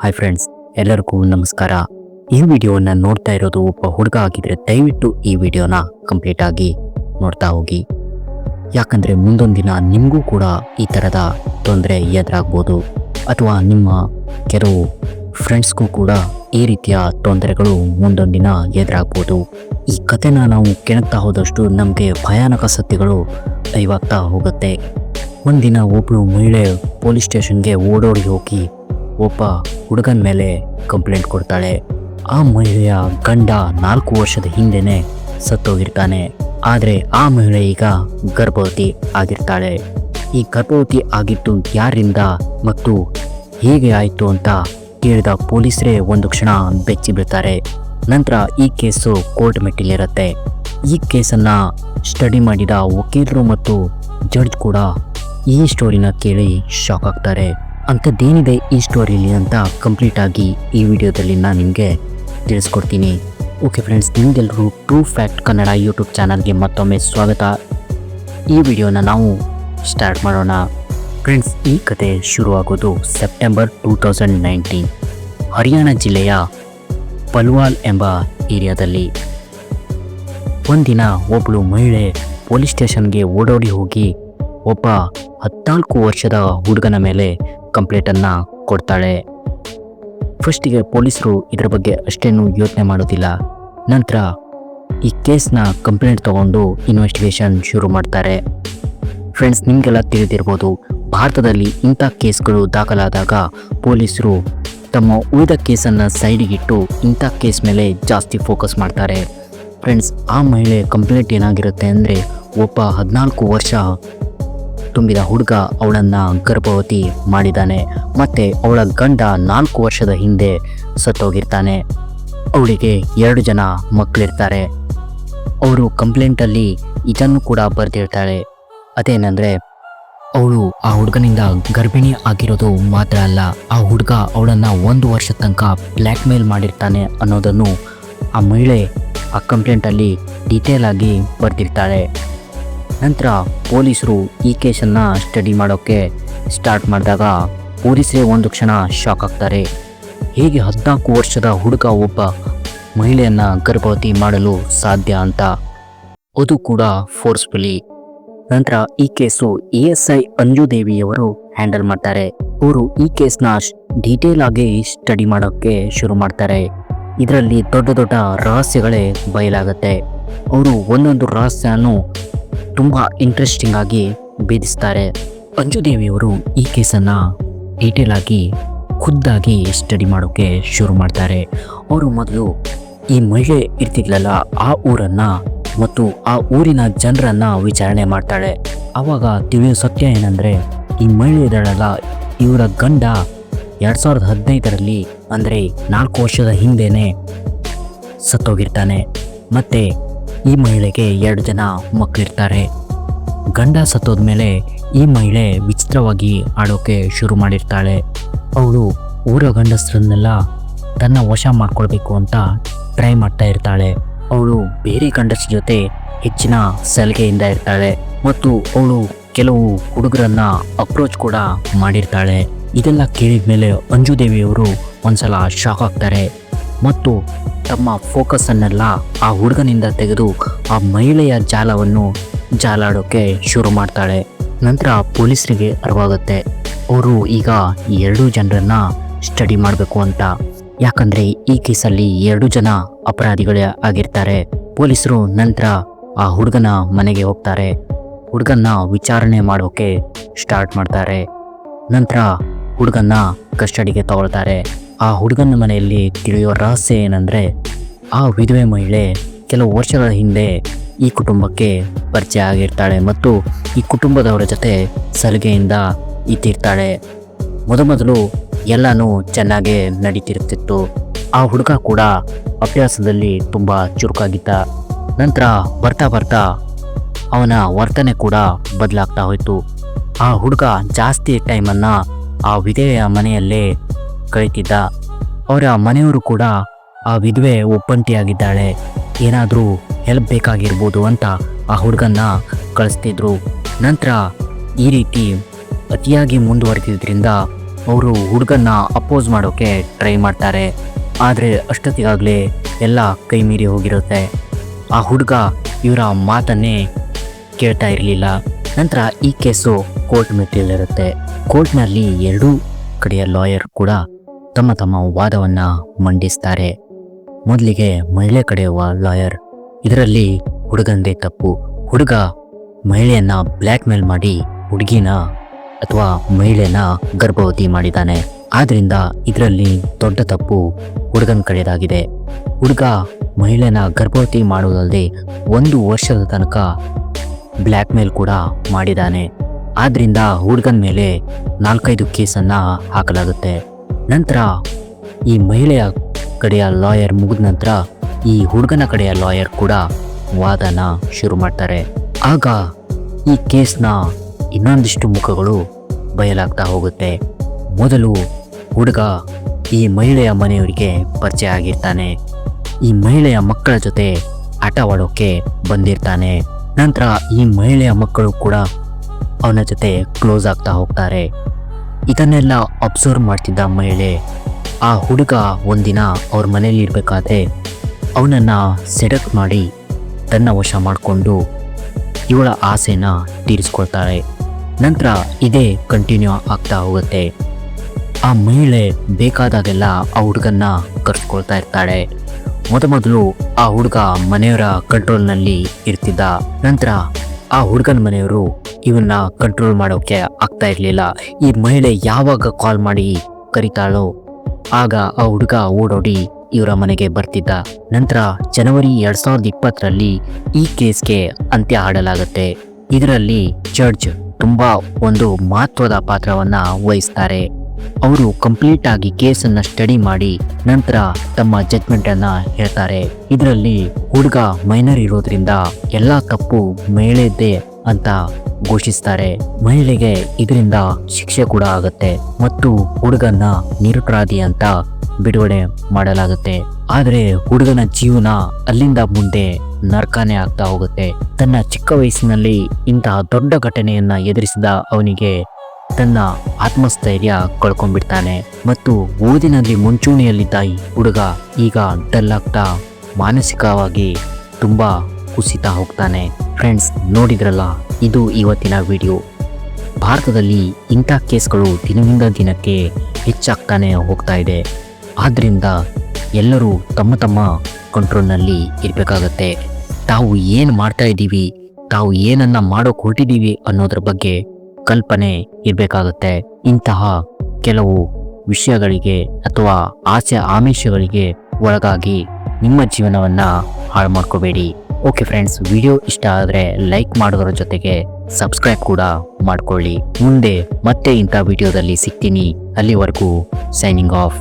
Hi friends ಎಲ್ಲರಿಗೂ ನಮಸ್ಕಾರ. ಈ ವಿಡಿಯೋನ ನೋಡ್ತಾ ಇರೋದು ಒಬ್ಬ ಹುಡುಗ ಆಗಿದ್ರೆ ದಯವಿಟ್ಟು ಈ ವಿಡಿಯೋನ ಕಂಪ್ಲೀಟ್ ಆಗಿ ನೋಡ್ತಾ ಹೋಗಿ. ಯಾಕಂದ್ರೆ ಮುಂದೊಂದು ದಿನ ನಿಮಗೂ ಕೂಡ ಈ ಥರದ ತೊಂದರೆ ಎದುರಾಗ್ಬೋದು. ಅಥವಾ ನಿಮ್ಮ ಕೆಲವು ಫ್ರೆಂಡ್ಸ್ಗೂ ಕೂಡ ಈ ರೀತಿಯ ತೊಂದರೆಗಳು ಮುಂದೊಂದು ದಿನ ಎದುರಾಗ್ಬೋದು. ಈ ಕಥೆನ ನಾವು ಕೆಣಕ್ತಾ ಹೋದಷ್ಟು ನಮಗೆ ಭಯಾನಕ ಸತ್ಯಗಳು ದಯವಾಗ್ತಾ ಹೋಗುತ್ತೆ. ಒಂದಿನ ಒಬ್ಬಳು ಮಹಿಳೆ ಪೊಲೀಸ್ ಸ್ಟೇಷನ್ಗೆ ಓಡೋಡಿ ಹೋಗಿ ಒಬ್ಬ ಹುಡುಗನ ಮೇಲೆ ಕಂಪ್ಲೇಂಟ್ ಕೊಡ್ತಾಳೆ. ಆ ಮಹಿಳೆಯ ಗಂಡ ನಾಲ್ಕು ವರ್ಷದ ಹಿಂದೆನೆ ಸತ್ತೋಗಿರ್ತಾನೆ. ಆದರೆ ಆ ಮಹಿಳೆ ಈಗ ಗರ್ಭವತಿ ಆಗಿರ್ತಾಳೆ. ಈ ಗರ್ಭವತಿ ಆಗಿದ್ದು ಯಾರಿಂದ ಮತ್ತು ಹೇಗೆ ಆಯಿತು ಅಂತ ಕೇಳಿದ ಪೊಲೀಸರೇ ಒಂದು ಕ್ಷಣ ಬೆಚ್ಚಿ ಬಿಡ್ತಾರೆ ನಂತರ ಈ ಕೇಸು ಕೋರ್ಟ್ ಮೆಟ್ಟಿಲಿರುತ್ತೆ. ಈ ಕೇಸನ್ನು ಸ್ಟಡಿ ಮಾಡಿದ ವಕೀಲರು ಮತ್ತು ಜಡ್ಜ್ ಕೂಡ ಈ ಸ್ಟೋರಿನ ಕೇಳಿ ಶಾಕ್ ಆಗ್ತಾರೆ. ಅಂಥದ್ದೇನಿದೆ ಈ ಸ್ಟೋರಿಲಿ ಅಂತ ಕಂಪ್ಲೀಟ್ ಆಗಿ ಈ ವಿಡಿಯೋದಲ್ಲಿ ನಾನು ನಿಮಗೆ ತಿಳಿಸ್ಕೊಡ್ತೀನಿ. ಓಕೆ ಫ್ರೆಂಡ್ಸ್ ನಿಮಗೆಲ್ಲರೂ ಟ್ರೂ ಫ್ಯಾಕ್ಟ್ ಕನ್ನಡ ಯೂಟ್ಯೂಬ್ ಚಾನಲ್ಗೆ ಮತ್ತೊಮ್ಮೆ ಸ್ವಾಗತ. ಈ ವಿಡಿಯೋನ ನಾವು ಸ್ಟಾರ್ಟ್ ಮಾಡೋಣ. ಫ್ರೆಂಡ್ಸ್ ಈ ಕತೆ ಶುರುವಾಗೋದು September two thousand nineteen Haryana ಜಿಲ್ಲೆಯ ಪಲ್ವಾಲ್ ಎಂಬ ಏರಿಯಾದಲ್ಲಿ. ಒಂದಿನ ಒಬ್ಬಳು ಮಹಿಳೆ ಪೊಲೀಸ್ ಸ್ಟೇಷನ್ಗೆ ಓಡೋಡಿ ಹೋಗಿ ಒಬ್ಬ ಹದಿನಾಲ್ಕು ವರ್ಷದ ಹುಡುಗನ ಮೇಲೆ ಕಂಪ್ಲೇಂಟನ್ನು ಕೊಡ್ತಾಳೆ. ಫಸ್ಟಿಗೆ ಪೊಲೀಸರು ಇದರ ಬಗ್ಗೆ ಅಷ್ಟೇನು ಯೋಚನೆ ಮಾಡೋದಿಲ್ಲ. ನಂತರ ಈ ಕೇಸ್ನ ಕಂಪ್ಲೇಂಟ್ ತಗೊಂಡು ಇನ್ವೆಸ್ಟಿಗೇಷನ್ ಶುರು ಮಾಡ್ತಾರೆ. ಫ್ರೆಂಡ್ಸ್, ನಿಮಗೆಲ್ಲ ತಿಳಿದಿರ್ಬೋದು, ಭಾರತದಲ್ಲಿ ಇಂಥ ಕೇಸ್ಗಳು ದಾಖಲಾದಾಗ ಪೊಲೀಸರು ತಮ್ಮ ಉಳಿದ ಕೇಸನ್ನು ಸೈಡಿಗಿಟ್ಟು ಇಂಥ ಕೇಸ್ ಮೇಲೆ ಜಾಸ್ತಿ ಫೋಕಸ್ ಮಾಡ್ತಾರೆ. ಫ್ರೆಂಡ್ಸ್, ಆ ಮಹಿಳೆ ಕಂಪ್ಲೇಂಟ್ ಏನಾಗಿರುತ್ತೆ ಅಂದರೆ ಒಬ್ಬ ಹದಿನಾಲ್ಕು ವರ್ಷ ತುಂಬಿದ ಹುಡುಗ ಅವಳನ್ನು ಗರ್ಭವತಿ ಮಾಡಿದ್ದಾನೆ. ಮತ್ತು ಅವಳ ಗಂಡ ನಾಲ್ಕು ವರ್ಷದ ಹಿಂದೆ ಸತ್ತೋಗಿರ್ತಾನೆ. ಅವಳಿಗೆ ಎರಡು ಜನ ಮಕ್ಕಳಿರ್ತಾರೆ ಅವರು ಕಂಪ್ಲೇಂಟಲ್ಲಿ ಇದನ್ನು ಕೂಡ ಬರೆದಿರ್ತಾಳೆ. ಅದೇನೆಂದರೆ, ಅವಳು ಆ ಹುಡುಗನಿಂದ ಗರ್ಭಿಣಿ ಆಗಿರೋದು ಮಾತ್ರ ಅಲ್ಲ, ಆ ಹುಡುಗ ಅವಳನ್ನು ಒಂದು ವರ್ಷ ತನಕ ಬ್ಲ್ಯಾಕ್ ಮೇಲ್ ಮಾಡಿರ್ತಾನೆ ಅನ್ನೋದನ್ನು ಆ ಮಹಿಳೆ ಆ ಕಂಪ್ಲೇಂಟಲ್ಲಿ ಡೀಟೇಲ್ ಆಗಿ ಬರೆದಿರ್ತಾಳೆ. ನಂತರ ಪೊಲೀಸರು ಈ ಕೇಸನ್ನು ಸ್ಟಡಿ ಮಾಡೋಕ್ಕೆ ಸ್ಟಾರ್ಟ್ ಮಾಡಿದಾಗ ಪೊಲೀಸರೇ ಒಂದು ಕ್ಷಣ ಶಾಕ್ ಆಗ್ತಾರೆ. ಹೇಗೆ ಹದಿನಾಲ್ಕು ವರ್ಷದ ಹುಡುಗ ಒಬ್ಬ ಮಹಿಳೆಯನ್ನು ಗರ್ಭವತಿ ಮಾಡಲು ಸಾಧ್ಯ ಅಂತ. ಅದು ಕೂಡ ಫೋರ್ಸ್ಫುಲಿ ನಂತರ ಈ ಕೇಸು ಎ ಎಸ್ ಐ ಅಂಜುದೇವಿಯವರು ಹ್ಯಾಂಡಲ್ ಮಾಡ್ತಾರೆ. ಅವರು ಈ ಕೇಸ್ನ ಡೀಟೇಲ್ ಆಗಿ ಸ್ಟಡಿ ಮಾಡೋಕ್ಕೆ ಶುರು ಮಾಡ್ತಾರೆ. ಇದರಲ್ಲಿ ದೊಡ್ಡ ದೊಡ್ಡ ರಹಸ್ಯಗಳೇ ಬಯಲಾಗುತ್ತೆ. ಅವರು ಒಂದೊಂದು ರಹಸ್ಯನೂ ತುಂಬ ಇಂಟ್ರೆಸ್ಟಿಂಗ್ ಆಗಿ ಭೇದಿಸ್ತಾರೆ. ಅಂಜುದೇವಿಯವರು ಈ ಕೇಸನ್ನು ಡೀಟೇಲ್ ಆಗಿ ಖುದ್ದಾಗಿ ಸ್ಟಡಿ ಮಾಡೋಕ್ಕೆ ಶುರು ಮಾಡ್ತಾರೆ. ಅವರು ಮೊದಲು ಈ ಮಹಿಳೆ ಇರ್ತಿದ್ಲಲ್ಲ, ಆ ಊರನ್ನು ಮತ್ತು ಆ ಊರಿನ ಜನರನ್ನ ವಿಚಾರಣೆ ಮಾಡ್ತಾಳೆ. ಆವಾಗ ತಿಳಿಯೋ ಸತ್ಯ ಏನಂದರೆ, ಈ ಮಹಿಳೆ ಇದ್ದಾಳಲ್ಲ, ಇವರ ಗಂಡ ಎರಡು ಸಾವಿರದ ಹದಿನೈದರಲ್ಲಿ ಅಂದರೆ ನಾಲ್ಕು ವರ್ಷದ ಹಿಂದೆಯೇ ಸತ್ತೋಗಿರ್ತಾನೆ. ಮತ್ತು ಈ ಮಹಿಳೆಗೆ ಎರಡು ಜನ ಮಕ್ಕಳಿರ್ತಾರೆ. ಗಂಡ ಸತ್ತೋದ ಮೇಲೆ ಈ ಮಹಿಳೆ ವಿಚಿತ್ರವಾಗಿ ಆಡೋಕೆ ಶುರು ಮಾಡಿರ್ತಾಳೆ. ಅವಳು ಊರ ಗಂಡಸರನ್ನೆಲ್ಲ ತನ್ನ ವಶ ಮಾಡ್ಕೊಳ್ಬೇಕು ಅಂತ ಟ್ರೈ ಮಾಡ್ತಾ ಇರ್ತಾಳೆ. ಅವಳು ಬೇರೆ ಗಂಡಸರ ಜೊತೆ ಹೆಚ್ಚಿನ ಸಲಿಗೆಯಿಂದ ಇರ್ತಾಳೆ ಮತ್ತು ಅವಳು ಕೆಲವು ಹುಡುಗರನ್ನ ಅಪ್ರೋಚ್ ಕೂಡ ಮಾಡಿರ್ತಾಳೆ. ಇದೆಲ್ಲ ಕೇಳಿದ ಮೇಲೆ ಅಂಜು ದೇವಿಯವರು ಒಂದ್ಸಲ ಶಾಕ್ ಆಗ್ತಾರೆ. ಮತ್ತು ತಮ್ಮ ಫೋಕಸನ್ನೆಲ್ಲ ಆ ಹುಡುಗನಿಂದ ತೆಗೆದು ಆ ಮಹಿಳೆಯ ಜಾಲವನ್ನು ಜಾಲಾಡೋಕ್ಕೆ ಶುರು ಮಾಡ್ತಾಳೆ. ನಂತರ ಪೊಲೀಸರಿಗೆ ಅರಿವಾಗುತ್ತೆ. ಅವರು ಈಗ ಎರಡೂ ಜನರನ್ನ ಸ್ಟಡಿ ಮಾಡಬೇಕು ಅಂತ. ಯಾಕಂದರೆ ಈ ಕೇಸಲ್ಲಿ ಎರಡು ಜನ ಅಪರಾಧಿಗಳೇ ಆಗಿರ್ತಾರೆ. ಪೊಲೀಸರು ನಂತರ ಆ ಹುಡುಗನ ಮನೆಗೆ ಹೋಗ್ತಾರೆ. ಹುಡುಗನ್ನ ವಿಚಾರಣೆ ಮಾಡೋಕ್ಕೆ ಸ್ಟಾರ್ಟ್ ಮಾಡ್ತಾರೆ. ನಂತರ ಹುಡುಗನ್ನ ಕಸ್ಟಡಿಗೆ ತಗೊಳ್ತಾರೆ. ಆ ಹುಡುಗನ ಮನೆಯಲ್ಲಿ ತಿಳಿಯುವ ರಹಸ್ಯ ಏನಂದರೆ, ಆ ವಿಧವೆ ಮಹಿಳೆ ಕೆಲವು ವರ್ಷಗಳ ಹಿಂದೆ ಈ ಕುಟುಂಬಕ್ಕೆ ಪರಿಚಯ ಆಗಿರ್ತಾಳೆ ಮತ್ತು ಈ ಕುಟುಂಬದವರ ಜೊತೆ ಸಲಿಗೆಯಿಂದ ಇದ್ದಿರ್ತಾಳೆ ಮೊದಮೊದಲು ಎಲ್ಲನೂ ಚೆನ್ನಾಗೇ ನಡೀತಿರ್ತಿತ್ತು. ಆ ಹುಡುಗ ಕೂಡ ಅಭ್ಯಾಸದಲ್ಲಿ ತುಂಬ ಚುರುಕಾಗಿದ್ದ. ನಂತರ ಬರ್ತಾ ಬರ್ತಾ ಅವನ ವರ್ತನೆ ಕೂಡ ಬದಲಾಗ್ತಾ ಹೋಯಿತು. ಆ ಹುಡುಗ ಜಾಸ್ತಿ ಟೈಮನ್ನು ಆ ವಿಧೇಯ ಮನೆಯಲ್ಲೇ ಕಳೀತಿದ್ದ ಅವರ ಮನೆಯವರು ಕೂಡ ಆ ವಿಧವೆ ಒಪ್ಪಂಟಿಯಾಗಿದ್ದಾಳೆ ಏನಾದರೂ ಹೆಲ್ಪ್ ಬೇಕಾಗಿರ್ಬೋದು ಅಂತ ಆ ಹುಡುಗನ್ನ ಕಳಿಸ್ತಿದ್ರು. ನಂತರ ಈ ರೀತಿ ಅತಿಯಾಗಿ ಮುಂದುವರೆದಿದ್ದರಿಂದ ಅವರು ಹುಡುಗನ್ನ ಅಪೋಸ್ ಮಾಡೋಕ್ಕೆ ಟ್ರೈ ಮಾಡ್ತಾರೆ. ಆದರೆ ಅಷ್ಟೊತ್ತಿಗಾಗಲೇ ಎಲ್ಲ ಕೈ ಮೀರಿ ಹೋಗಿರುತ್ತೆ. ಆ ಹುಡುಗ ಇವರ ಮಾತನ್ನೇ ಕೇಳ್ತಾ ಇರಲಿಲ್ಲ. ನಂತರ ಈ ಕೇಸು ಕೋರ್ಟ್ ಮೆಟ್ಟಿಲಿರುತ್ತೆ. ಕೋರ್ಟ್ನಲ್ಲಿ ಎರಡೂ ಕಡೆಯ ಲಾಯರ್ ಕೂಡ ತಮ್ಮ ತಮ್ಮ ವಾದವನ್ನು ಮಂಡಿಸ್ತಾರೆ. ಮೊದಲಿಗೆ ಮಹಿಳೆ ಕಡೆಯುವ ಲಾಯರ್. ಇದರಲ್ಲಿ ಹುಡುಗಂದೇ ತಪ್ಪು. ಹುಡುಗ ಮಹಿಳೆಯನ್ನ ಬ್ಲ್ಯಾಕ್ ಮೇಲ್ ಮಾಡಿ ಹುಡುಗಿನ ಅಥವಾ ಮಹಿಳೆಯನ್ನ ಗರ್ಭವತಿ ಮಾಡಿದ್ದಾನೆ. ಆದ್ರಿಂದ ಇದರಲ್ಲಿ ದೊಡ್ಡ ತಪ್ಪು ಹುಡುಗನ ಕಡೆಯದಾಗಿದೆ ಹುಡುಗ ಮಹಿಳೆನ ಗರ್ಭವತಿ ಮಾಡುವುದಲ್ಲದೆ ಒಂದು ವರ್ಷದ ತನಕ ಬ್ಲ್ಯಾಕ್ ಮೇಲ್ ಕೂಡ ಮಾಡಿದ್ದಾನೆ. ಆದ್ರಿಂದ ಹುಡುಗನ ಮೇಲೆ ನಾಲ್ಕೈದು ಕೇಸನ್ನ ಹಾಕಲಾಗುತ್ತೆ. ನಂತರ ಈ ಮಹಿಳೆಯ ಕಡೆಯ ಲಾಯರ್ ಮುಗಿದ ನಂತರ ಈ ಹುಡುಗನ ಕಡೆಯ ಲಾಯರ್ ಕೂಡ ವಾದನ ಶುರು ಮಾಡ್ತಾರೆ. ಆಗ ಈ ಕೇಸ್ನ ಇನ್ನೊಂದಿಷ್ಟು ಮುಖಗಳು ಬಯಲಾಗ್ತಾ ಹೋಗುತ್ತೆ. ಮೊದಲು ಹುಡುಗ ಈ ಮಹಿಳೆಯ ಮನೆಯವರಿಗೆ ಪರಿಚಯ ಆಗಿರ್ತಾನೆ. ಈ ಮಹಿಳೆಯ ಮಕ್ಕಳ ಜೊತೆ ಆಟವಾಡೋಕ್ಕೆ ಬಂದಿರ್ತಾನೆ. ನಂತರ ಈ ಮಹಿಳೆಯ ಮಕ್ಕಳು ಕೂಡ ಅವನ ಜೊತೆ ಕ್ಲೋಸ್ ಆಗ್ತಾ ಹೋಗ್ತಾರೆ. ಇದನ್ನೆಲ್ಲ ಅಬ್ಸರ್ವ್ ಮಾಡ್ತಿದ್ದ ಮಹಿಳೆ. ಆ ಹುಡುಗ ಒಂದಿನ ಅವ್ರ ಮನೇಲಿ ಇರಬೇಕಾದ್ರೆ ಅವನನ್ನು ಸೆಡಕ್ಟ್ ಮಾಡಿ ತನ್ನ ವಶ ಮಾಡಿಕೊಂಡು ಇವಳ ಆಸೆನ ತೀರಿಸ್ಕೊಳ್ತಾಳೆ ನಂತರ ಇದೇ ಕಂಟಿನ್ಯೂ ಆಗ್ತಾ ಹೋಗುತ್ತೆ. ಆ ಮಹಿಳೆ ಬೇಕಾದಾಗೆಲ್ಲ ಆ ಹುಡುಗನ್ನ ಕರ್ಸ್ಕೊಳ್ತಾ ಇರ್ತಾಳೆ. ಮೊದಮೊದಲು ಆ ಹುಡುಗ ಮನೆಯವರ ಕಂಟ್ರೋಲ್ನಲ್ಲಿ ಇರ್ತಿದ್ದ. ನಂತರ ಆ ಹುಡುಗನ ಮನೆಯವರು ಇವನ್ನ ಕಂಟ್ರೋಲ್ ಮಾಡೋಕೆ ಆಗ್ತಾ ಇರಲಿಲ್ಲ. ಈ ಮಹಿಳೆ ಯಾವಾಗ ಕಾಲ್ ಮಾಡಿ ಕರಿತಾಳೋ, ಆಗ ಆ ಹುಡುಗ ಓಡೋಡಿ ಇವರ ಮನೆಗೆ ಬರ್ತಿದ್ದ. ನಂತರ ಜನವರಿ ಎರಡ್ ಸಾವಿರದ ಇಪ್ಪತ್ತರಲ್ಲಿ ಈ ಕೇಸ್ಗೆ ಅಂತ್ಯ ಹಾಡಲಾಗುತ್ತೆ. ಇದರಲ್ಲಿ ಜಡ್ಜ್ ತುಂಬಾ ಒಂದು ಮಹತ್ವದ ಪಾತ್ರವನ್ನ ವಹಿಸ್ತಾರೆ. ಅವರು ಕಂಪ್ಲೀಟ್ ಆಗಿ ಕೇಸನ್ನ ಸ್ಟಡಿ ಮಾಡಿ ನಂತರ ತಮ್ಮ ಜಜ್ಮೆಂಟ್ ಅನ್ನ ಹೇಳ್ತಾರೆ. ಇದರಲ್ಲಿ ಹುಡುಗ ಮೈನರ್ ಇರೋದ್ರಿಂದ ಎಲ್ಲಾ ತಪ್ಪು ಮಹಿಳೆದೇ ಅಂತ ಘೋಷಿಸ್ತಾರೆ. ಮಹಿಳೆಗೆ ಇದರಿಂದ ಶಿಕ್ಷೆ ಕೂಡ ಆಗುತ್ತೆ ಮತ್ತು ಹುಡುಗನ ನಿರಪರಾಧಿ ಅಂತ ಬಿಡುಗಡೆ ಮಾಡಲಾಗುತ್ತೆ. ಆದರೆ ಹುಡುಗನ ಜೀವನ ಅಲ್ಲಿಂದ ಮುಂದೆ ನರ್ಕಾನೆ ಆಗ್ತಾ ಹೋಗುತ್ತೆ. ತನ್ನ ಚಿಕ್ಕ ವಯಸ್ಸಿನಲ್ಲಿ ಇಂತಹ ದೊಡ್ಡ ಘಟನೆಯನ್ನ ಎದುರಿಸಿದ ಅವನಿಗೆ ತನ್ನ ಆತ್ಮಸ್ಥೈರ್ಯ ಕಳ್ಕೊಂಡ್ಬಿಡ್ತಾನೆ. ಮತ್ತು ಓದಿನಲ್ಲಿ ಮುಂಚೂಣಿಯಲ್ಲಿದ್ದ ಈ ಹುಡುಗ ಈಗ ಡಲ್ ಮಾನಸಿಕವಾಗಿ ತುಂಬಾ ಕುಸಿತಾ ಹೋಗ್ತಾನೆ. ಫ್ರೆಂಡ್ಸ್, ನೋಡಿದ್ರಲ್ಲ, ಇದು ಇವತ್ತಿನ ವಿಡಿಯೋ. ಭಾರತದಲ್ಲಿ ಇಂಥ ಕೇಸ್ಗಳು ದಿನದಿಂದ ದಿನಕ್ಕೆ ಹೆಚ್ಚಾಗ್ತಾನೆ ಹೋಗ್ತಾ ಇದೆ. ಆದ್ದರಿಂದ ಎಲ್ಲರೂ ತಮ್ಮ ತಮ್ಮ ಕಂಟ್ರೋಲ್ನಲ್ಲಿ ಇರಬೇಕಾಗತ್ತೆ. ತಾವು ಏನು ಮಾಡ್ತಾ ಇದ್ದೀವಿ, ತಾವು ಏನನ್ನ ಮಾಡೋಕೆ ಹೊರಟಿದ್ದೀವಿ ಅನ್ನೋದ್ರ ಬಗ್ಗೆ ಕಲ್ಪನೆ ಇರಬೇಕಾಗುತ್ತೆ. ಇಂತಹ ಕೆಲವು ವಿಷಯಗಳಿಗೆ ಅಥವಾ ಆಸೆ ಆಮಿಷಗಳಿಗೆ ಒಳಗಾಗಿ ನಿಮ್ಮ ಜೀವನವನ್ನ ಹಾಳು ಮಾಡ್ಕೋಬೇಡಿ. ಓಕೆ ಫ್ರೆಂಡ್ಸ್ ವಿಡಿಯೋ ಇಷ್ಟ ಆದರೆ ಲೈಕ್ ಮಾಡೋದ್ರ ಜೊತೆಗೆ ಸಬ್ಸ್ಕ್ರೈಬ್ ಕೂಡ ಮಾಡ್ಕೊಳ್ಳಿ. ಮುಂದೆ ಮತ್ತೆ ಇಂಥ ವಿಡಿಯೋದಲ್ಲಿ ಸಿಗ್ತೀನಿ. ಅಲ್ಲಿವರೆಗೂ ಸೈನಿಂಗ್ ಆಫ್